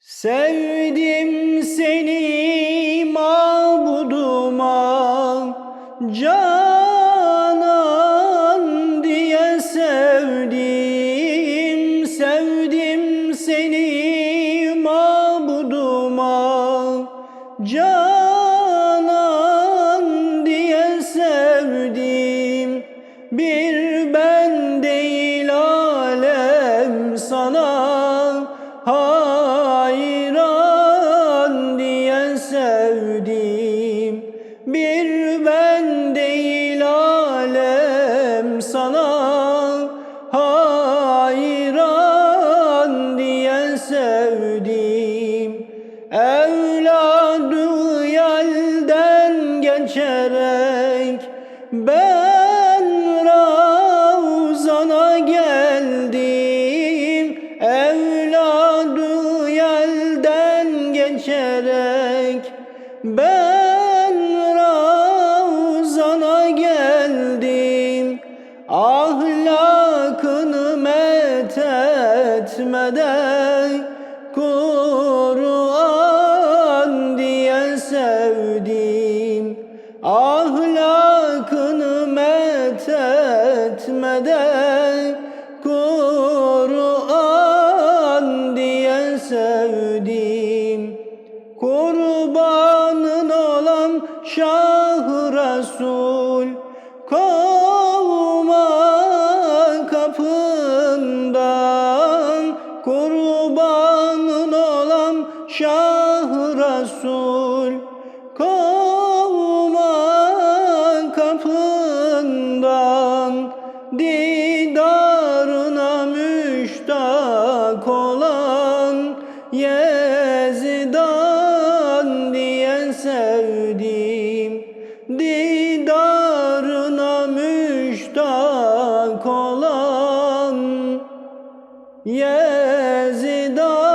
Sevdim seni mabuduma Canan diye sevdim. Sevdim seni mabuduma Canan diye sevdim. Bir Bir ben değil alem sana hayran diye sevdim Evladı yelden geçerek ben Ravzana geldim. Evladı yelden geçerek ben etmeden Kur'an diye sevdim. Ahlakını met etmeden Kur'an diye sevdim. Kurbanın olan Şah Resul Şah Resul Kovma kapından Didarına müştak olan Yezidan diye sevdim Didarına müştak olan Yezidan